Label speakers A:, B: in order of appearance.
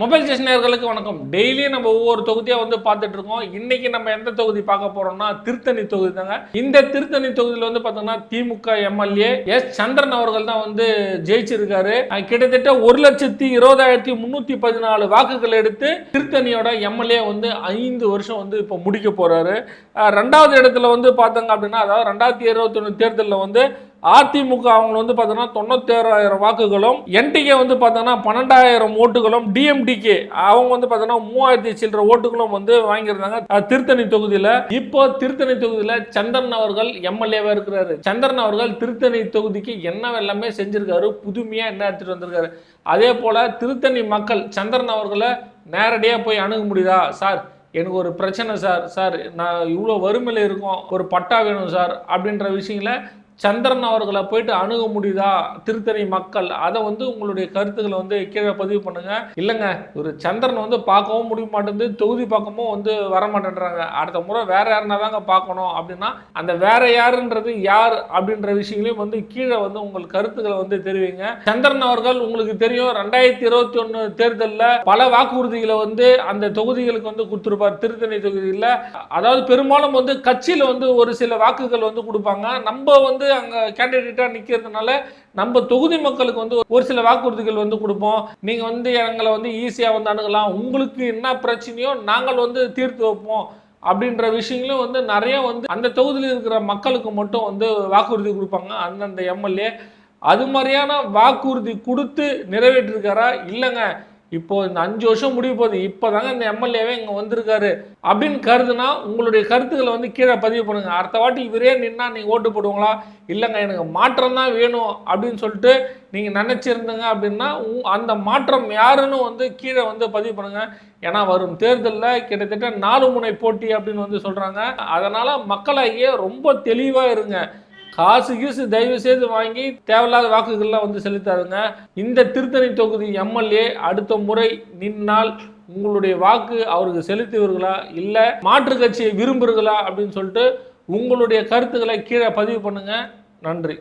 A: Mobile station வணக்கம். டெய்லியும் நம்ம ஒவ்வொரு தொகுதியாக வந்து பார்த்துட்டு இருக்கோம். இன்னைக்கு நம்ம எந்த தொகுதி பார்க்க போறோம்னா திருத்தணி தொகுதி தாங்க. இந்த திருத்தணி தொகுதியில் வந்து பார்த்தோம்னா திமுக எம்எல்ஏ எஸ். சந்திரன் அவர்கள் தான் வந்து ஜெயிச்சிருக்காரு. கிட்டத்தட்ட ஒரு லட்சத்தி இருபதாயிரத்தி முன்னூத்தி பதினாலு வாக்குகள் எடுத்து திருத்தணியோட எம்எல்ஏ வந்து ஐந்து வருஷம் வந்து இப்போ முடிக்க போறாரு. ரெண்டாவது இடத்துல வந்து பார்த்தாங்க அப்படின்னா அதாவது ரெண்டாயிரத்தி இருபத்தி ஒன்று தேர்தலில் வந்து அதிமுக அவங்க வந்து பார்த்தோன்னா தொண்ணூத்தேழாயிரம் வாக்குகளும் என்டிகே வந்து பார்த்தோன்னா பன்னெண்டாயிரம் ஓட்டுகளும் டிஎம்டிகே அவங்க வந்து பார்த்தோன்னா மூவாயிரத்தி சில்லற ஓட்டுகளும் வந்து வாங்கியிருந்தாங்க. திருத்தணி தொகுதியில் இப்போ திருத்தணி தொகுதியில் சந்திரன் அவர்கள் எம்எல்ஏவாக இருக்கிறாரு. சந்திரன் அவர்கள் திருத்தணி தொகுதிக்கு என்ன எல்லாமே செஞ்சிருக்காரு புதுமையாக என்ன எடுத்துட்டு வந்திருக்காரு. அதே போல் திருத்தணி மக்கள் சந்திரன் அவர்களை நேரடியாக போய் அணுக முடியுதா? சார் எனக்கு ஒரு பிரச்சனை சார். சார் நான் இவ்வளோ வறுமையில் இருக்கோம் ஒரு பட்டா வேணும் சார் அப்படின்ற விஷயங்கள சந்திரன் அவர்களை போயிட்டு அணுக முடியுதா? திருத்தணி மக்கள் அதை வந்து உங்களுடைய கருத்துக்களை வந்து கீழே பதிவு பண்ணுங்க. இல்லைங்க ஒரு சந்திரன் வந்து பார்க்கவும் முடிய மாட்டேங்குது தொகுதி பக்கமும் வந்து வர மாட்டேன்றாங்க அடுத்த முறை வேற யாருன்னா தாங்க பார்க்கணும். அப்படின்னா அந்த வேற யாருன்றது யார் அப்படின்ற விஷயங்களையும் வந்து கீழே வந்து உங்கள் கருத்துக்களை வந்து தெரிவிங்க. சந்திரன் அவர்கள் உங்களுக்கு தெரியும் ரெண்டாயிரத்தி இருபத்தி ஒன்று தேர்தலில் பல வாக்குறுதிகளை வந்து அந்த தொகுதிகளுக்கு வந்து கொடுத்துருப்பார் திருத்தணி தொகுதியில். அதாவது பெரும்பாலும் வந்து கட்சியில் வந்து ஒரு சில வாக்குகள் வந்து கொடுப்பாங்க. நம்ம வந்து அங்கே கேண்டிடேட்டாக நிற்கிறதுனால நம்ம தொகுதி மக்களுக்கு வந்து ஒரு சில வாக்குறுதிகள் வந்து கொடுப்போம். நீங்கள் வந்து எங்களை வந்து ஈஸியாக வந்து அணுகலாம். உங்களுக்கு என்ன பிரச்சனையோ நாங்கள் வந்து தீர்த்து வைப்போம். அப்படின்ற விஷயங்களும் வந்து நிறைய வந்து அந்த தொகுதியில் இருக்கிற மக்களுக்கு மட்டும் வந்து வாக்குறுதி கொடுப்பாங்க. அந்தந்த எம்எல்ஏ அது மாதிரியான வாக்குறுதி கொடுத்து நிறைவேற்றிருக்காரா? இல்லைங்க. இப்போ இந்த அஞ்சு வருஷம் முடிவு போகுது. இப்போதாங்க இந்த எம்எல்ஏவே இங்கே வந்திருக்காரு. அப்படின்னு கருதுனா உங்களுடைய கருத்துக்களை வந்து கீழே பதிவு பண்ணுங்க. அடுத்த வாட்டி இவரே நின்னா நீங்கள் ஓட்டு போடுவீங்களா? இல்லைங்க எனக்கு மாற்றம் தான் வேணும் அப்படின்னு சொல்லிட்டு நீங்கள் நினச்சிருந்தீங்க அப்படின்னா அந்த மாற்றம் யாருன்னு வந்து கீழே வந்து பதிவு பண்ணுங்க. ஏன்னா வரும் தேர்தலில் கிட்டத்தட்ட நாலு முனை போட்டி அப்படின்னு வந்து சொல்கிறாங்க அதனால் மக்களாகிய ரொம்ப தெளிவாக இருங்க. காசு கீசு தயவு செய்து வாங்கி தேவையில்லாத வாக்குகள்லாம் வந்து செலுத்தாதுங்க. இந்த திருத்தணி தொகுதி எம்எல்ஏ அடுத்த முறை நின்னால் உங்களுடைய வாக்கு அவருக்கு செலுத்துவீர்களா? இல்லை மாற்று கட்சியை விரும்புகிறீர்களா அப்படின்னு சொல்லிட்டு உங்களுடைய கருத்துக்களை கீழே பதிவு பண்ணுங்க. நன்றி.